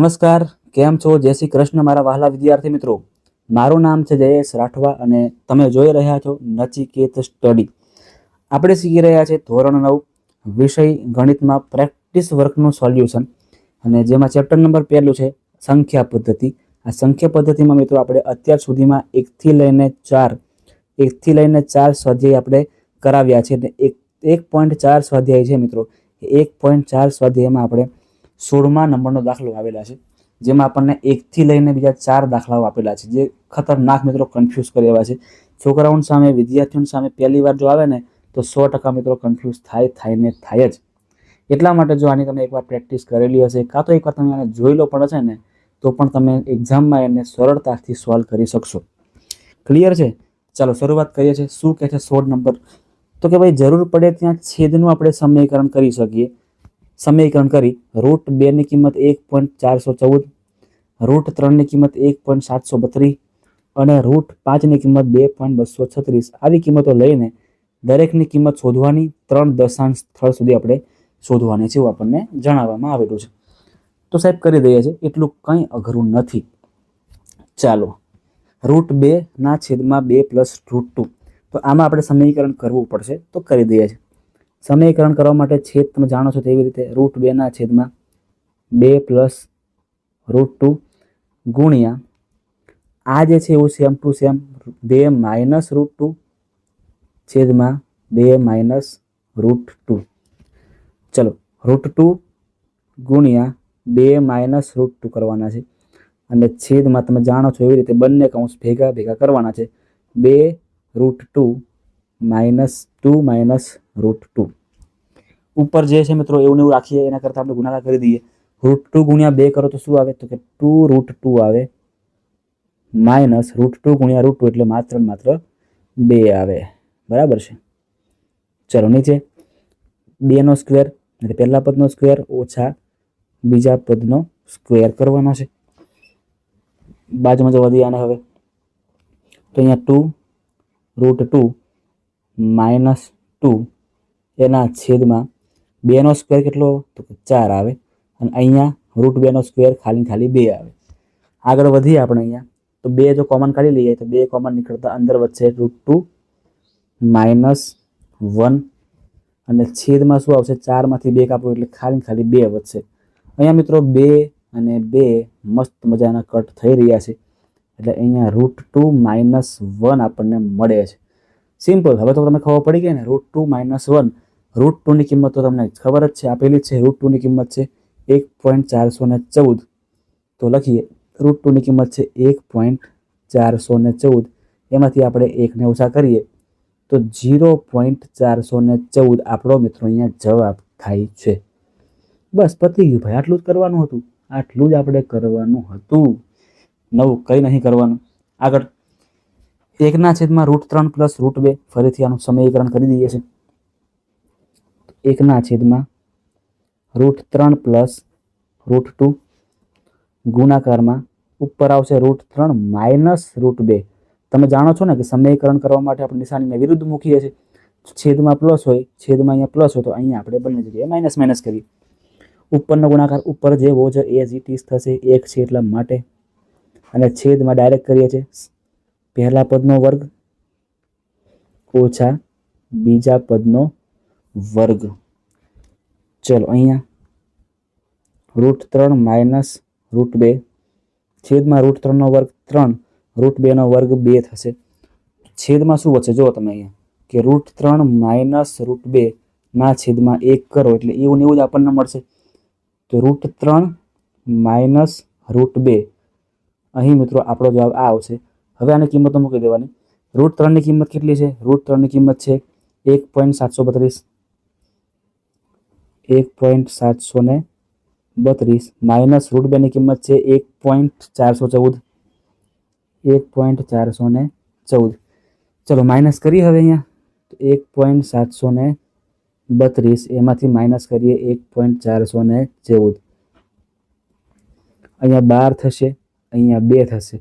નમસ્કાર, કેમ છો? જય શ્રી કૃષ્ણ મારા વહાલા વિદ્યાર્થી મિત્રો. મારું નામ છે જયેશ રાઠવા અને તમે જોઈ રહ્યા છો નચિકેત સ્ટડી. આપણે શીખી રહ્યા છે ધોરણ નવ, વિષય ગણિતમાં પ્રેક્ટિસ વર્કનું સોલ્યુશન. અને જેમાં ચેપ્ટર નંબર પહેલું છે સંખ્યા પદ્ધતિ. આ સંખ્યા પદ્ધતિમાં મિત્રો આપણે અત્યાર સુધીમાં એકથી લઈને ચાર, એકથી લઈને ચાર સ્વાધ્યાય આપણે કરાવ્યા છે. અને એક એક પોઈન્ટ ચાર સ્વાધ્યાય છે મિત્રો. એક પોઈન્ટ ચાર સ્વાધ્યાયમાં આપણે સોળમા નંબરનો દાખલો આવેલા છે, જેમાં આપણને એકથી લઈને બીજા ચાર દાખલાઓ આપેલા છે, જે ખતરનાક મિત્રો કન્ફ્યુઝ કરી છે. છોકરાઓની સામે, વિદ્યાર્થીઓની સામે પહેલી વાર જો આવે ને, તો સો ટકા મિત્રો કન્ફ્યુઝ થાય થાય ને થાય જ. એટલા માટે જો આની તમે એકવાર પ્રેક્ટિસ કરેલી હશે, કાં તો એકવાર તમે આને જોઈ લો પણ હશે ને, તો પણ તમે એક્ઝામમાં એને સરળતાથી સોલ્વ કરી શકશો. ક્લિયર છે? ચાલો શરૂઆત કરીએ છીએ. શું કહે છે સોળ નંબર? તો કે ભાઈ, જરૂર પડે ત્યાં છેદનું આપણે સમીકરણ કરી શકીએ. સમીકરણ કરી રૂટ બેની કિંમત એક પોઈન્ટ ચારસો ચૌદ રૂટ ત્રણની કિંમત એક પોઈન્ટ સાતસો બત્રીસ અને રૂટ પાંચની કિંમત બે પોઈન્ટ બસો છત્રીસ. આવી કિંમતો લઈને દરેકની કિંમત શોધવાની ત્રણ દશાંશ સ્થળ સુધી આપણે શોધવાની છે એવું આપણને જણાવવામાં આવેલું છે. તો સાહેબ કરી દઈએ છીએ, એટલું કંઈ અઘરું નથી. ચાલો રૂટ બેના છેદમાં બે પ્લસ રૂટ ટુ તો આમાં આપણે સમીકરણ કરવું પડશે, તો કરી દઈએ છીએ. સમીકરણ કરવા માટે છેદ તમે જાણો છો તેવી રીતે રૂટ બેના છેદમાં બે પ્લસ રૂટ ટુ ગુણ્યા આ જે છે એવું સેમ ટુ સેમ બે માઇનસ રૂટ ટુ છેદમાં બે માઇનસ રૂટ ટુ ચલો રૂટ ટુ ગુણ્યા બે માઇનસ રૂટ ટુ કરવાના છે. અને છેદમાં તમે જાણો છો એવી રીતે બંને કૌંસ ભેગા ભેગા કરવાના છે. બે root two minus two, minus root two. ઉપર જે છે મિત્રો એવું એવું રાખીએ, એના કરતાં આપણે ગુણાકાર કરી દઈએ. રૂટ ટુ ગુણ્યા બે કરો તો શું આવે? તો કે ટુ રૂટ ટુ આવે. માઇનસ રૂટ ટુ ગુણ્યા રૂટ ટુ એટલે માત્ર માત્ર બે આવે. બરાબર છે? ચલો, નીચે. બેનો સ્ક્વેર, એટલે પહેલા પદનો સ્ક્વેર ઓછા બીજા પદનો સ્ક્વેર કરવાનો છે. બાજુમાં જવા દઈએ આને હવે. તો અહીંયા two, root two minus two એના છેદમાં બેનો સ્ક્વેર કેટલો તો ચાર આવે અને અહીંયા રૂટ બેનો સ્ક્વેર ખાલી ખાલી બે આવે. આગળ વધીએ આપણે અહીંયા. તો બે જો કોમન કાઢી લઈએ તો બે કોમન નીકળતા અંદર વચ્ચે રૂટ ટુ માઇનસ વન અને છેદમાં શું આવશે? ચારમાંથી બે કાપો એટલે ખાલી ખાલી બે વધશે. અહીંયા મિત્રો બે અને બે મસ્ત મજાના કટ થઈ રહ્યા છે. એટલે અહીંયા રૂટ ટુ માઇનસ વન આપણને મળે છે. સિમ્પલ હવે તો તમને ખબર પડી ગઈ ને root two minus one root ટુની કિંમત તો તમને ખબર જ છે, આપેલી છે રૂટ ટુની કિંમત છે એક પોઈન્ટ ચારસો ને ચૌદ. તો લખીએ રૂટ ટુની કિંમત છે એક પોઈન્ટ ચારસો ને ચૌદ. એમાંથી આપણે એકને ઓછા કરીએ, તો જીરો પોઈન્ટ ચારસો ને ચૌદ આપણો મિત્રો અહીંયા જવાબ થાય છે. બસ, પતી ગયું ભાઈ, આટલું જ કરવાનું હતું. આટલું જ આપણે કરવાનું હતું. નવું કંઈ નહીં કરવાનું. આગળ એકના છેદમાં રૂટ ત્રણ પ્લસ રૂટ બે ફરીથી આનું સમીકરણ કરી દઈએ છીએ. એકના છેદમાં રૂટ ત્રણ પ્લસ રૂટ ટુ ગુણાકારમાં ઉપર આવશે રૂટ ત્રણ માઇનસ રૂટ બે. તમે જાણો છો ને કે સમીકરણ કરવા માટે આપણે નિશાનીને વિરુદ્ધ મૂકીએ છીએ. છેદમાં પ્લસ હોય, છેદમાં અહીંયા પ્લસ હોય તો અહીંયા આપણે બંને જગ્યાએ માઇનસ માઇનસ કરીએ. ઉપરનો ગુણાકાર ઉપર જે છે એ જી ટીસ થશે. એક છે એટલા માટે. અને છેદમાં ડાયરેક્ટ કરીએ છીએ. પહેલા પદનો વર્ગ ઓછા બીજા પદનો વર્ગ. ચલો અહીંયા રૂટ ત્રણ માઇનસ રૂટ બે. છેદમાં રૂટ ત્રણનો વર્ગ ત્રણ, રૂટ બેનો વર્ગ બે થશે. છેદમાં શું વધશે? જુઓ તમે અહીંયા, કે રૂટ ત્રણ માઇનસ રૂટ બે ના છેદમાં એક કરો, એટલે એવું ને એવું જ આપણને મળશે. તો રૂટ ત્રણ માઇનસ રૂટ બે. અહીં મિત્રો આપણો જવાબ આ આવશે. હવે આની કિંમતો મૂકી દેવાની. રૂટ ત્રણની કિંમત કેટલી છે? રૂટ ત્રણની કિંમત છે એક પોઈન્ટ સાતસો બત્રીસ. એક પોઈન્ટ સાતસો ને બત્રીસ. માઇનસ રૂટ બેની કિંમત છે એક પોઈન્ટ ચારસો ચૌદ. એક પોઈન્ટ ચારસો ને ચૌદ. ચલો માઇનસ કરીએ હવે અહીંયા. એક પોઈન્ટ સાતસો ને બત્રીસ. એમાંથી માઇનસ કરીએ એક પોઈન્ટ ચારસો ને ચૌદ. અહીંયા બાર થશે, અહીંયા બે થશે.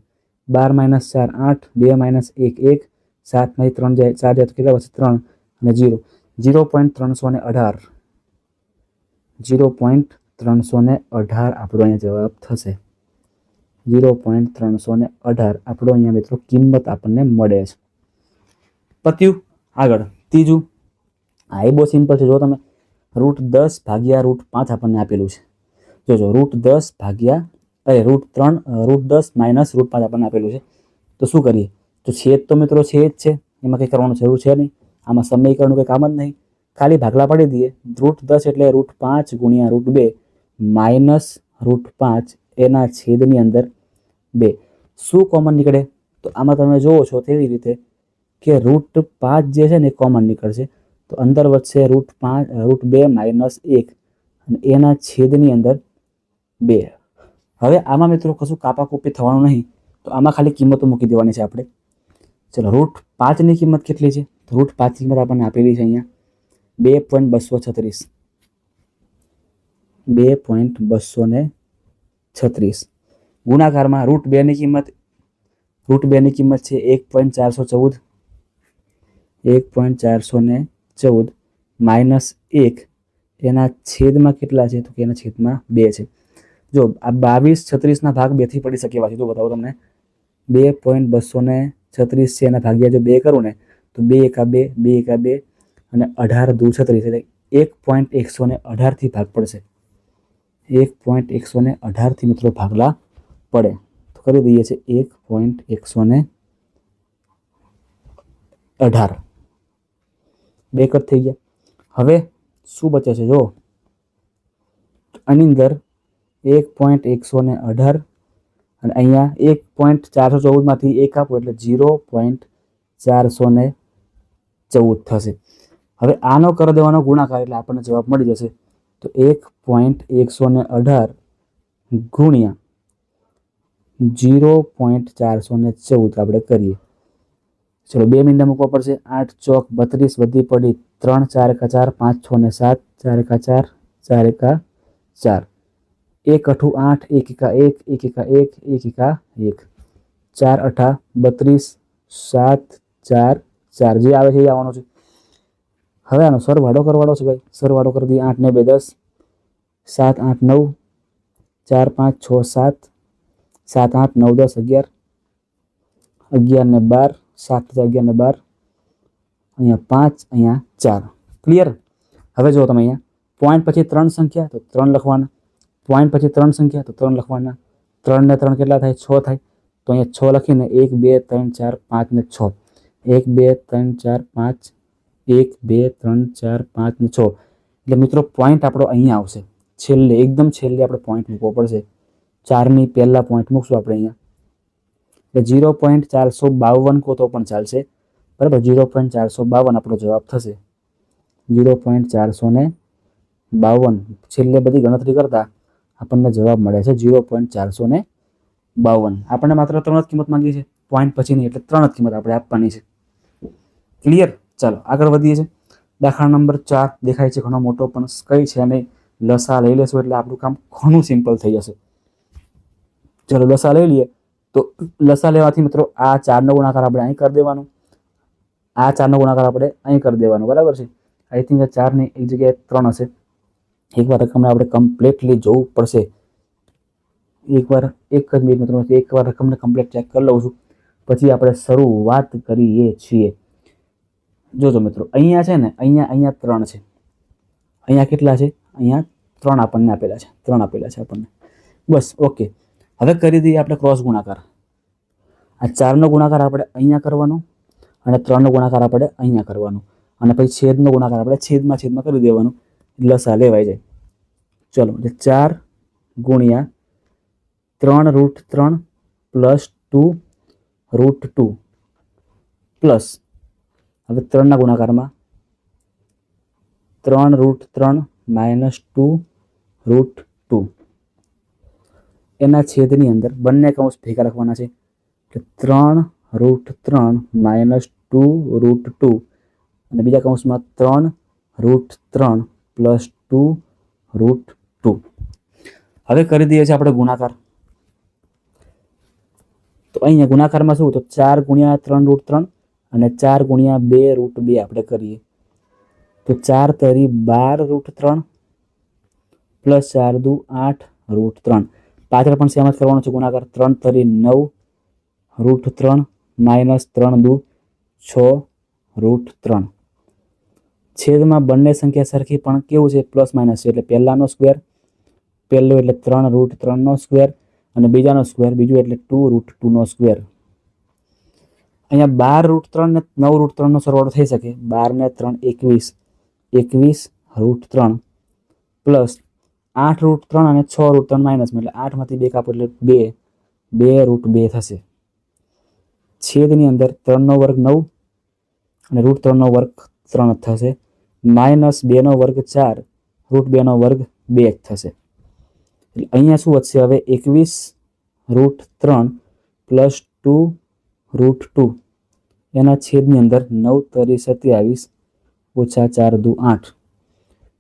બાર માઇનસ ચાર આઠ, બે માઇનસ એક એક સાતમાંથી ત્રણ જાય, ચાર જાય તો કેટલા વધશે? ત્રણ અને જીરો. જીરો પોઈન્ટ ત્રણસો ને અઢાર. જીરો પોઈન્ટ ત્રણસો ને અઢાર આપણો અહીંયા જવાબ થશે. ઝીરો પોઈન્ટ ત્રણસો ને અઢાર આપણો અહીંયા મિત્રો કિંમત આપણને મળે છે. પત્યું, આગળ, ત્રીજું. આ એ બહુ સિમ્પલ છે. જો તમે રૂટ દસ ભાગ્યા રૂટ પાંચ આપણને આપેલું છે. જોજો રૂટ દસ ભાગ્યા અરે રૂટ ત્રણ રૂટ દસ માઇનસ રૂટ પાંચ આપણને આપેલું છે. તો શું કરીએ? તો છેદ તો મિત્રો છે જ છે. એમાં કંઈ કરવાનું જરૂર છે નહીં. આમાં સમીકરણનું કંઈ કામ જ નહીં. ખાલી ભાગલા પાડી દઈએ. રૂટ દસ એટલે રૂટ પાંચ ગુણ્યા રૂટ બે માઇનસ રૂટ પાંચ એના છેદની અંદર બે. શું કોમન નીકળે? તો આમાં તમે જુઓ છો તેવી રીતે કે રૂટ પાંચ જે છે ને કોમન નીકળશે. તો અંદર વધશે રૂટ પાંચ રૂટ બે માઇનસ એક અને એના છેદની અંદર બે. હવે આમાં મિત્રો કશું કાપાકૂપી થવાનું નહીં, તો આમાં ખાલી કિંમતો મૂકી દેવાની છે આપણે. ચલો રૂટ પાંચની કિંમત કેટલી છે? રૂટ પાંચની કિંમત આપણને આપેલી છે અહીંયા. બે પોઈન્ટ બસો છત્રીસ. બે પોઈન્ટ બસો ને છત્રીસ. ગુણાકારમાં રૂટ બેની કિંમત રૂટ બેની કિંમત છે એક પોઈન્ટ ચારસો ચૌદ. એક પોઈન્ટ ચારસો ને ચૌદ માઇનસ એક, એના છેદમાં કેટલા છે? તો કે એના છેદમાં બે છે. જો આ બાવીસ છત્રીસના ભાગ બેથી પડી શકે એવા છે. તો બતાવો તમને. બે પોઈન્ટ બસો ને છત્રીસ છે એના ભાગ્યા જો બે કરું ને, તો બે એકા બે બે એકા બે અને અઢાર દુ છત્રીસ એટલે એક પોઈન્ટ એકસો ને અઢારથી ભાગ પડશે. એક પોઈન્ટ એકસો ને અઢારથી મિત્રો ભાગલા પડે. તો કરી દઈએ છે એક પોઈન્ટ એકસો ને અઢાર. બે કટ થઈ ગયા. હવે શું બચે છે? જો, આની અંદર એક પોઈન્ટ એકસો ને અઢાર અને અહીંયા એક પોઈન્ટ ચારસો ચૌદમાંથી એક આપો એટલે ઝીરો પોઈન્ટ ચારસો ને ચૌદ થશે. હવે આનો કરી દેવાનો ગુણાકાર એટલે આપણને જવાબ મળી જશે તો એક પોઈન્ટ એકસો ને અઢાર ગુણ્યા ઝીરો પોઈન્ટ ચારસો ને ચૌદ આપણે કરીએ. ચલો, બે મિનિટ મૂકવા પડશે. આઠ ચોક બત્રીસ વધી પડી ત્રણ ચાર એકા ચાર, પાંચ છ ને સાત, ચાર એકા ચાર ચાર એકા ચાર. એક અઠું આઠ એક એકા એક એક એકા એક એક એકા એક ચાર અઠા બત્રીસ સાત ચાર ચાર જે આવે છે એ આવવાનો છે હવે આનો સરવાળો કરવાળો છે ભાઈ સરવાળો કરી દઈએ આઠ ને બે દસ સાત આઠ નવ ચાર પાંચ છ સાત સાત આઠ નવ દસ અગિયાર અગિયાર ને બાર સાત અગિયાર ને બાર અહીંયા પાંચ અહીંયા ચાર ક્લિયર હવે જુઓ તમે અહીંયા પોઈન્ટ પછી ત્રણ સંખ્યા તો ત્રણ લખવાના પોઈન્ટ પછી ત્રણ સંખ્યા, તો ત્રણ લખવાના. ત્રણને ત્રણ કેટલા થાય? છ થાય. તો અહીંયા છ લખીને એક, બે, ત્રણ, ચાર, પાંચ ને છ. એક, બે, ત્રણ, ચાર, પાંચ. એક, બે, ત્રણ, ચાર, પાંચ ને છ. એટલે મિત્રો પોઈન્ટ આપણો અહીંયા આવશે. છેલ્લે, એકદમ છેલ્લે આપણે પોઈન્ટ મૂકવો પડશે. ચારની પહેલાં પોઈન્ટ મૂકશું આપણે અહીંયા. એટલે ઝીરો પોઈન્ટ ચારસો બાવન કહો તો પણ ચાલશે. બરાબર? ઝીરો પોઈન્ટ ચારસો બાવન આપણો જવાબ થશે. ઝીરો પોઈન્ટ ચારસો બાવન. છેલ્લે બધી ગણતરી કરતા આપણને જવાબ મળે છે ઝીરો પોઈન્ટ ચારસો ને બાવન. આપણને માત્ર ત્રણ જ કિંમત માંગી છે. પોઈન્ટ પછીની એટલે ત્રણ જ કિંમત આપણે આપવાની છે. ક્લિયર ચાલો, આગળ વધીએ છીએ. દાખલા નંબર ચાર દેખાય છે ઘણો મોટો, પણ કઈ છે નહીં. લસા લઈ લેશું એટલે આપણું કામ ઘણું સિમ્પલ થઈ જશે. ચલો, લસા લઈ લઈએ. તો લસા લેવાથી મિત્રો, આ ચારનો ગુણાકાર આપણે અહીં કરી દેવાનો. આ ચારનો ગુણાકાર આપણે અહીં કરી દેવાનો, બરાબર છે? આઈ થિંક આ ચારની એક જગ્યાએ ત્રણ હશે. એકવાર રકમને આપણે કમ્પ્લીટલી જોવું પડશે. એકવાર, એક જ મિનિટ મિત્રો એકવાર રકમને કમ્પ્લીટ ચેક કરી લઉં છું. પછી આપણે શરૂઆત કરીએ છીએ. જોજો મિત્રો, અહીંયા છે ને, અહીંયા અહીંયા ત્રણ છે. અહીંયા કેટલા છે? અહીંયા ત્રણ આપણને આપેલા છે. ત્રણ આપેલા છે આપણને. બસ, ઓકે. હવે કરી દઈએ આપણે ક્રોસ ગુણાકાર. આ ચારનો ગુણાકાર આપણે અહીંયા કરવાનો અને ત્રણનો ગુણાકાર આપણે અહીંયા કરવાનો. અને પછી છેદનો ગુણાકાર આપણે છેદમાં છેદમાં કરી દેવાનું. લસા લેવાઈ જાય. ચલો, એટલે ચાર ગુણ્યા ત્રણ રૂટ ત્રણ plus two root two plus. હવે ત્રણના ગુણાકારમાં ત્રણ રૂટ ત્રણ માઇનસ ટુ રૂટ ટુ. એના છેદની અંદર બંને કૌંસ ભેગા રાખવાના છે એટલે ત્રણ રૂટ ત્રણ માઇનસ ટુ રૂટ ટુ. અને બીજા કૌંસમાં ત્રણ રૂટ ત્રણ પ્લસ ટુ રૂટ ટુ. હવે કરી દઈએ છીએ આપણે ગુણાકાર. તો અહીંયા ગુણાકારમાં શું? તો ચાર ગુણ્યા ત્રણ રૂટ ત્રણ અને ચાર ગુણ્યા બે રૂટ બે આપણે કરીએ. તો ચાર તરી બાર રૂટ ત્રણ પ્લસ ચાર દુ આઠ રૂટ ત્રણ. પાછળ પણ સેમ જ કરવાનો છે ગુણાકાર. ત્રણ તરી નવ રૂટ ત્રણ માઇનસ ત્રણ દુ છ રૂટ ત્રણ. છેદમાં બંને સંખ્યા સરખી, પણ કેવું છે? પ્લસ માઇનસ છે. એટલે પહેલાંનો સ્ક્વેર, પહેલો એટલે ત્રણ રૂટ ત્રણનો સ્ક્વેર અને બીજાનો સ્ક્વેર બીજું એટલે ટુ રૂટ ટુનો સ્ક્વેર. અહીંયા બાર રૂટ ત્રણ ને નવ રૂટ ત્રણનો સરવાળો થઈ શકે. બાર ને ત્રણ એકવીસ. એકવીસ રૂટ ત્રણ પ્લસ આઠ રૂટ ત્રણ અને છ રૂટ ત્રણ માઇનસ એટલે આઠમાંથી બે કાપો એટલે બે. બે રૂટ બે થશે. છેદની અંદર ત્રણનો વર્ગ નવ અને રૂટ ત્રણનો વર્ગ ત્રણ થશે. માઇનસ બેનો વર્ગ ચાર, રૂટ બેનો વર્ગ બે થશે. એટલે અહીંયા શું વધશે? હવે એકવીસ રૂટ ત્રણ પ્લસ ટુ રૂટ ટુ. એના છેદની અંદર નવ તરી સત્યાવીસ ઓછા ચાર દુ આઠ.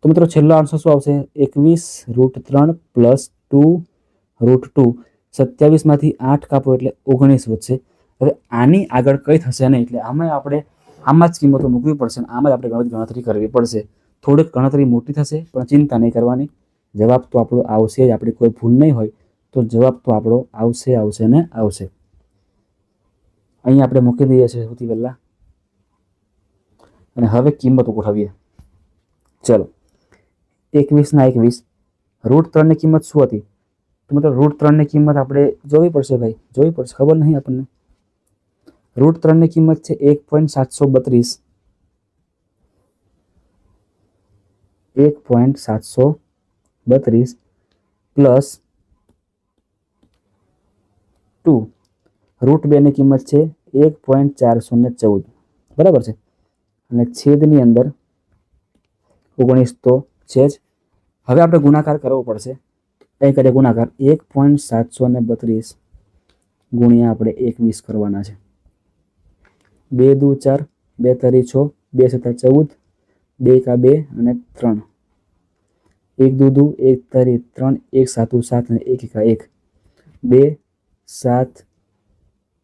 તો મિત્રો છેલ્લો આન્સર શું આવશે? એકવીસ રૂટ ત્રણ પ્લસ ટુ રૂટ ટુ. સત્યાવીસમાંથી આઠ કાપો એટલે ઓગણીસ વધશે. હવે આની આગળ કઈ થશે નહીં. એટલે આમાં આપણે આમાં જ કિંમતો મૂકવી પડશે અને આમાં જ આપણે ગણતરી ગણતરી કરવી પડશે. થોડીક ગણતરી મોટી થશે, પણ ચિંતા નહીં કરવાની. જવાબ તો આપણો આવશે જ. આપણી કોઈ ભૂલ નહીં હોય તો જવાબ તો આપણો આવશે આવશે ને આવશે. અહીં આપણે મૂકી દઈએ છીએ સૌથી પહેલાં. અને હવે કિંમતો ગોઠવીએ. ચલો. એકવીસના એકવીસ. રૂટ ત્રણની કિંમત શું હતી? તો મતલબ રૂટ ત્રણની કિંમત આપણે જોવી પડશે ભાઈ. જોવી પડશે. ખબર નહીં આપણને. રૂટ ત્રણની કિંમત છે એક પોઈન્ટ સાતસો બત્રીસ. એક પોઈન્ટ સાતસો બત્રીસ પ્લસ ટુ. રૂટ બેની કિંમત છે એક પોઈન્ટ ચારસો ને ચૌદ. બરાબર છે? અને છેદની અંદર ઓગણીસ તો છે જ. હવે આપણે ગુણાકાર કરવો પડશે. અહીં કરીએ ગુણાકાર. એક પોઈન્ટ સાતસો ને બત્રીસ ગુણ્યા આપણે એકવીસ કરવાના છે. બે દુ ચાર, બે તરી છ, બે સત્તા ચૌદ, બે એકા બે અને ત્રણ. એક દુ દુ, એક તરી ત્રણ, એક સાતુ સાત અને એક એકા એક. બે, સાત,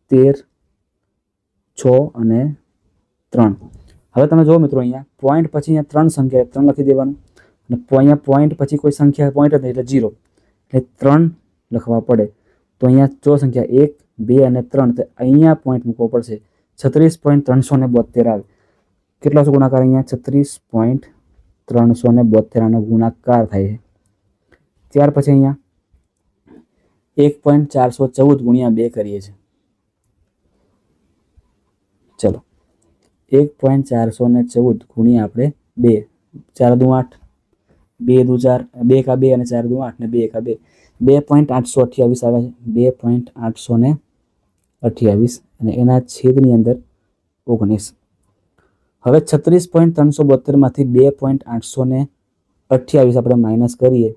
તેર, છ અને ત્રણ. હવે તમે જુઓ મિત્રો અહીંયા પોઈન્ટ પછી અહીંયા ત્રણ સંખ્યા ત્રણ લખી દેવાનું. અને પો- અહીંયા પોઈન્ટ પછી કોઈ સંખ્યા પોઈન્ટ જ નહીં, એટલે જીરો એટલે ત્રણ લખવા પડે. તો અહીંયા ચો સંખ્યા એક, બે અને ત્રણ, તો અહીંયા પોઈન્ટ મૂકવો પડશે. છત્રીસ પોઈન્ટ ત્રણસો ને બોતેર આવે. કેટલો છે ગુણાકાર અહીંયા? છત્રીસ પોઈન્ટ ત્રણસો ને બોતેરનો ગુણાકાર થાય છે. ત્યાર પછી અહીંયા એક પોઈન્ટ ચારસો ચૌદ ગુણ્યા બે કરીએ છીએ. ચલો. એક પોઈન્ટ ચારસો ને ચૌદ ગુણ્યા આપણે બે. ચાર દુ આઠ. બે દુ ચાર. બે એકા બે અને ચાર દુ આઠ ને બે એકા બે. બે પોઈન્ટ આઠસો અઠ્યાવીસ આવે છે. બે પોઈન્ટ આઠસો ને અઠ્યાવીસ અને એના છેદની અંદર ઓગણીસ. હવે છત્રીસ પોઈન્ટ ત્રણસો બોતેરમાંથી બે પોઈન્ટ આઠસો ને અઠ્યાવીસ આપણે માઇનસ કરીએ.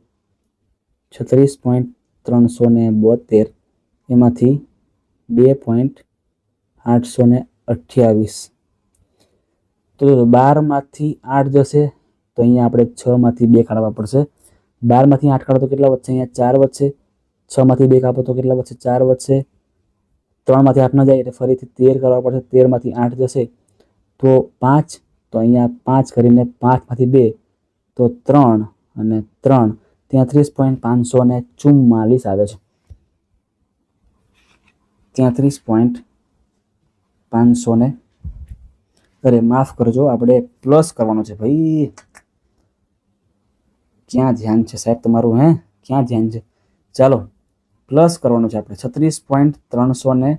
છત્રીસ પોઈન્ટ ત્રણસો ને બોતેર એમાંથી બે પોઈન્ટ આઠસો ને અઠ્યાવીસ. તો બારમાંથી આઠ જશે, તો અહીંયા આપણે છમાંથી બે કાઢવા પડશે. બારમાંથી આઠ કાઢો તો કેટલા વધશે? અહીંયા ચાર વધશે. છમાંથી બે કાપો તો કેટલા વધશે? ચાર વધશે. ત્રણમાંથી આઠ ન જાય એટલે ફરીથી તેર કરવા પડશે, તેરમાંથી આઠ જશે. તો પાંચ, તો અહીંયા પાંચ કરીને પાંચમાંથી બે, તો ત્રણ અને ત્રણ ત્યાં ત્રીસ પોઈન્ટ પાંચસો ને ચુમ્માલીસ આવે છે. ત્યાં ત્રીસ પોઈન્ટ પાંચસો ને, અરે માફ કરજો, આપણે પ્લસ કરવાનો છે ભાઈ. ક્યાં ધ્યાન છે સાહેબ તમારું, હે? ક્યાં ધ્યાન છે? ચાલો પ્લસ કરવાનું છે આપણે. છત્રીસ પોઈન્ટ ત્રણસો ને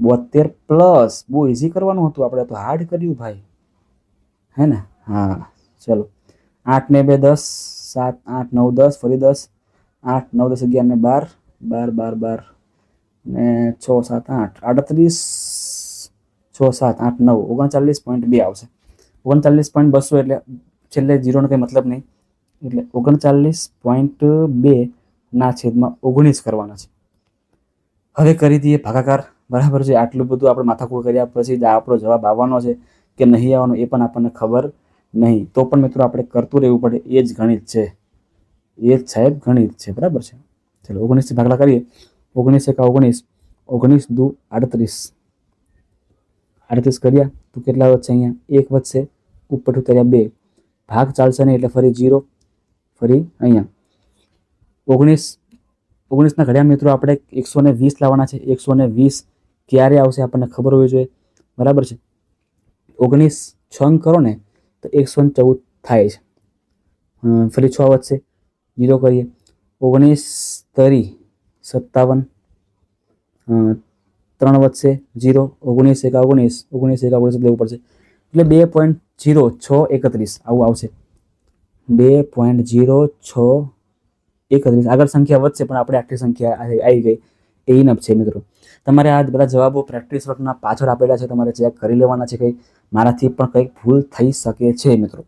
બોતેર પ્લસ. બહુ ઇઝી કરવાનું હતું આપણે. તો હાર્ડ કર્યું ભાઈ. હે ને? હા. ચલો. આઠ ને બે દસ, સાત, આઠ, નવ, દસ. ફરી દસ. આઠ, નવ, દસ, અગિયાર ને બાર. બાર બાર બાર. ને છ, સાત, આઠ. આડત્રીસ, છ, સાત, આઠ, નવ. ઓગણચાલીસ પોઈન્ટ બે આવશે. ઓગણચાલીસ પોઈન્ટ બસો એટલે છેલ્લે જીરોનો કંઈ મતલબ નહીં. એટલે ઓગણચાલીસ પોઈન્ટ બે ના છેદમાં ઓગણીસ કરવાના છે. હવે કરી દઈએ ભાગાકાર. બરાબર છે? આટલું બધું આપણે માથાકૂળ કર્યા પછી જ આપણો જવાબ આવવાનો છે કે નહીં આવવાનો એ પણ આપણને ખબર નહીં. તો પણ મિત્રો આપણે કરતું રહેવું પડે. એ જ ગણિત છે. એ જ સાહેબ ગણિત છે. બરાબર છે? ચલો, ઓગણીસથી ભાગલા કરીએ. ઓગણીસ એકા ઓગણીસ. ઓગણીસ દુ આડત્રીસ. આડત્રીસ કર્યા. તો કેટલા વધશે અહીંયા? એક વધશે. ઉપર કર્યા બે. ભાગ ચાલશે નહીં એટલે ફરી જીરો ફરી અહીંયા. ઓગણીસ, ઓગણીસના ઘડિયા મિત્રો આપણે એકસો ને વીસ લાવવાના છે. એકસો ને વીસ ક્યારે આવશે આપણને ખબર હોવી જોઈએ. બરાબર છે? ઓગણીસ છ કરો ને તો એકસો ને ચૌદ થાય છે. ફરી છ વધશે. જીરો કરીએ. ઓગણીસ તરી સત્તાવન. ત્રણ વધશે. જીરો. ઓગણીસ એકા ઓગણીસ. ઓગણીસ એકા ઓગણીસ લેવું પડશે એટલે બે પોઈન્ટ જીરો છ એકત્રીસ આવું આવશે. બે પોઈન્ટ જીરો છ એકત્રીસ આગળ સંખ્યા વધશે, પણ આપણે આટલી સંખ્યા આવી ગઈ. એ ઇનફ છે મિત્રો. તમારે આ બધા જવાબો પ્રેક્ટિસ વર્કના પાછળ આપેલા છે, તમારે ચેક કરી લેવાના છે કંઈ મારાથી પણ કંઈક ભૂલ થઈ શકે છે મિત્રો.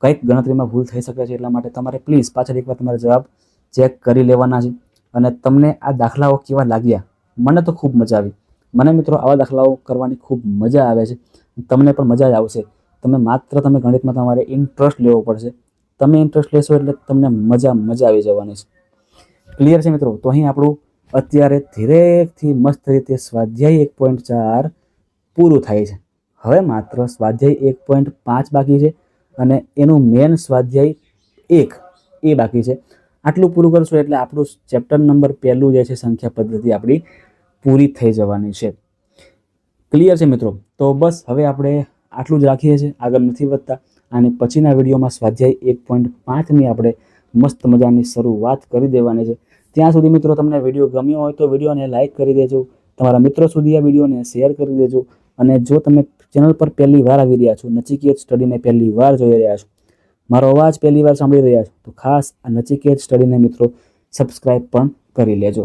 કંઈક ગણતરીમાં ભૂલ થઈ શકે છે, એટલા માટે તમારે પ્લીઝ પાછળ એકવાર તમારા જવાબ ચેક કરી લેવાના છે. અને તમને આ દાખલાઓ કેવા લાગ્યા? મને તો ખૂબ મજા આવી. મને મિત્રો આવા દાખલાઓ કરવાની ખૂબ મજા આવે છે. તમને પણ મજા જ આવશે. તમે માત્ર તમે ગણિતમાં તમારે ઇન્ટરેસ્ટ લેવો પડશે. તમે ઇન્ટરેસ્ટ લેશો એટલે તમને મજા મજા આવી જવાની છે. ક્લિયર છે મિત્રો? તો અહીં આપણું અત્યારે ધીરેથી મસ્ત રીતે સ્વાધ્યાય એક પોઈન્ટ ચાર પૂરું થાય છે. હવે માત્ર સ્વાધ્યાય એક પોઈન્ટ પાંચ બાકી છે અને એનું મેન સ્વાધ્યાય એક એ બાકી છે. આટલું પૂરું કરશું એટલે આપણું ચેપ્ટર નંબર પહેલું જે છે સંખ્યા પદ્ધતિ આપણી પૂરી થઈ જવાની છે. ક્લિયર છે મિત્રો? તો બસ હવે આપણે આટલું જ રાખીએ છીએ. આગળ નથી વધતા. અને પછીના વિડીયોમાં સ્વાધ્યાય એક પોઈન્ટ પાંચની આપણે મસ્ત મજાની શરૂઆત કરી દેવાની છે. ત્યાં સુધી મિત્રો તમને વીડિયો ગમ્યો હોય તો વિડીયોને લાઇક કરી દેજો, તમારા મિત્રો સુધી આ વિડીયોને શેર કરી દેજો અને જો તમે ચેનલ પર પહેલી વાર આવી રહ્યા છો, નચિકેત સ્ટડીને પહેલી વાર જોઈ રહ્યા છો, મારો અવાજ પહેલી વાર સાંભળી રહ્યા છો, તો ખાસ આ નચિકેત સ્ટડીને મિત્રો સબસ્ક્રાઇબ પણ કરી લેજો.